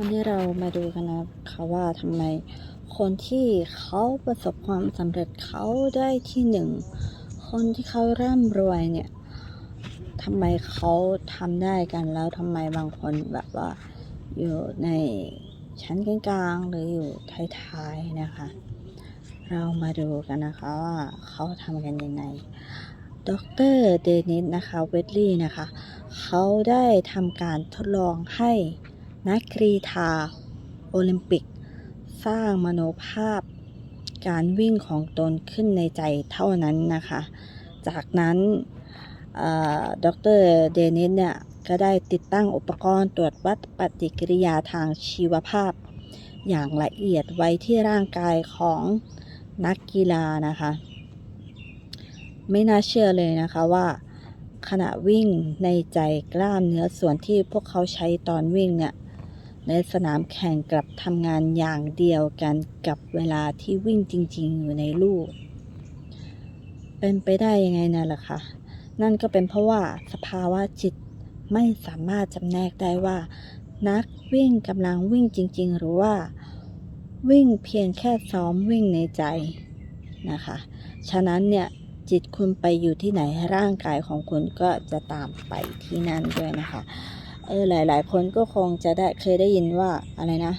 วันนี้เรามาดูกันนะคะว่าทำไมคนที่เขาประสบความสำเร็จเขาได้ที่หนึ่งคนที่เขาร่ำรวยเนี่ยทำไมเขาทำได้กันแล้วทำไมบางคนแบบว่าอยู่ในชั้นกลางๆหรืออยู่ท้ายๆนะคะ เรามาดูกันนะคะว่าเขาทำกันยังไงดรเดนิสนะคะเวดลี่นะคะ เขาได้ทำการทดลองให้ นักกรีฑาโอลิมปิก สร้างมโนภาพ การวิ่งของตนขึ้นในใจเท่านั้นนะคะ จากนั้นดรเดนิสเนี่ย ก็ได้ติดตั้งอุปกรณ์ตรวจวัดปฏิกิริยาทางชีวภาพ อย่างละเอียดไว้ที่ร่างกายของนักกีฬานะคะ ไม่น่าเชื่อเลยนะคะว่าขณะวิ่งในใจกล้ามเนื้อส่วนที่พวกเขาใช้ตอนวิ่งเนี่ย ในสนามแข่งกลับทำงานอย่างเดียวกันกับเวลาที่วิ่งจริง ๆ อยู่ในลูก เป็นไปได้ยังไงนะล่ะคะนั่นก็เป็นเพราะว่าสภาวะจิตไม่สามารถจำแนกได้ว่า นักวิ่งกำลังวิ่งจริง ๆ หรือว่า วิ่งเพียงแค่ซ้อมวิ่งในใจนะคะ ฉะนั้นเนี่ยจิตคุณไปอยู่ที่ไหนร่างกายของคุณก็จะตามไปที่นั่นด้วยนะคะ เออหลาย ๆ คนก็คงจะได้เคยได้ยินว่าอะไรนะ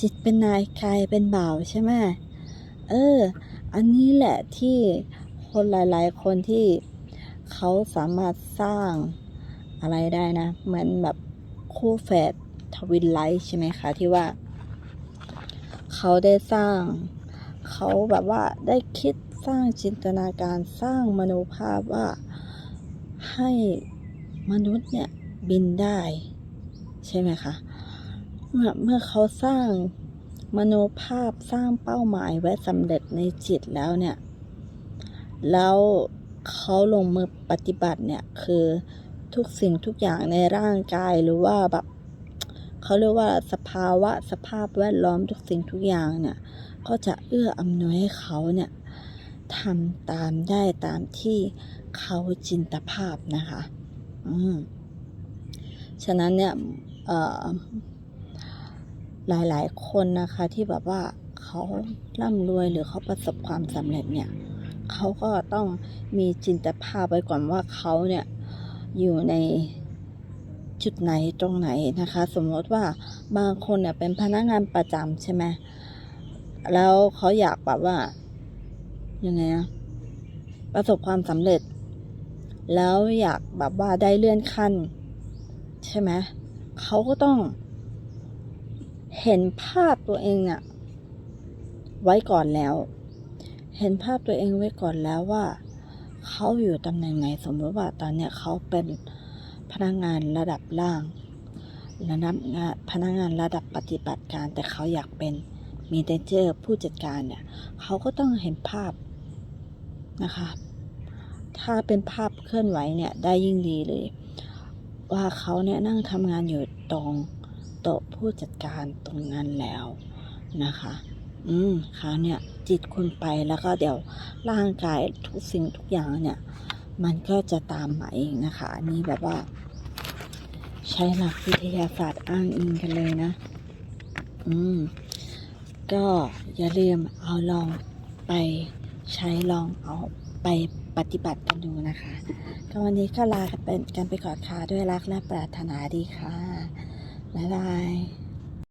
จิตเป็นนายกายเป็นบ่าวใช่ไหมเออ อันนี้แหละที่คนหลาย ๆ คนที่เขาสามารถสร้างอะไรได้นะ เหมือนแบบคู่แฝดทวินไลท์ใช่ไหมคะ ที่ว่า เขาได้สร้าง เขาแบบว่าได้คิดสร้างจินตนาการสร้างมโนภาพว่าให้มนุษย์เนี่ย บินได้ ใช่ไหมคะ เมื่อเมื่อเขาสร้างมโนภาพสร้างเป้าหมายไว้สำเร็จในจิตแล้วเนี่ย แล้วเขาลงมือปฏิบัติเนี่ยคือทุกสิ่งทุกอย่างในร่างกายหรือว่าแบบเขาเรียกว่าสภาวะสภาพแวดล้อมทุกสิ่งทุกอย่างเนี่ย ก็จะเอื้ออำนวยให้เขาเนี่ยทำตามได้ตามที่เขาจินตภาพนะคะ อืม ฉะนั้นเนี่ยหลายๆคนนะคะที่แบบว่าเขาร่ำรวยหรือเขาประสบความสำเร็จเนี่ยเขาก็ต้องมีจินตภาพไว้ก่อนว่าเขาเนี่ยอยู่ในจุดไหนตรงไหนนะคะ สมมติว่าบางคนเนี่ยเป็นพนักงานประจำใช่ไหมแล้วเขาอยากแบบว่ายังไงอะประสบความสำเร็จ แล้วอยากแบบว่าได้เลื่อนขั้น ใช่ไหมเขาก็ต้อง เห็นภาพตัวเองอะไว้ก่อนแล้ว เห็นภาพตัวเองไว้ก่อนแล้วว่าเขาอยู่ตำแหน่งไหนสมมติว่าตอนเนี้ยเขาเป็นพนักงานระดับล่างระดับงานพนักงานระดับปฏิบัติการ แต่เขาอยากเป็นมีเดนเจอร์ผู้จัดการเนี่ยเขาก็ต้องเห็นภาพนะคะ ถ้าเป็นภาพเคลื่อนไหวเนี่ยได้ยิ่งดีเลย ว่าเขาเนี่ยนั่งทำงานอยู่ตรงโต๊ะผู้จัดการตรงนั้นแล้วนะคะ อืมเขาเนี่ยจิตคุณไปแล้วก็เดี๋ยวร่างกายทุกสิ่งทุกอย่างเนี่ย มันก็จะตามมาเองนะคะ อันนี้แบบว่า ใช้หลักวิทยาศาสตร์อ้างอิงกันเลยนะ อืม ก็อย่าลืมเอาลองไปใช้ลองเอาไป ปฏิบัติกันดูนะคะก็วันนี้ก็ลากันไปกันไปก่อนค่ะด้วยรักและปรารถนาดีค่ะบ๊ายบาย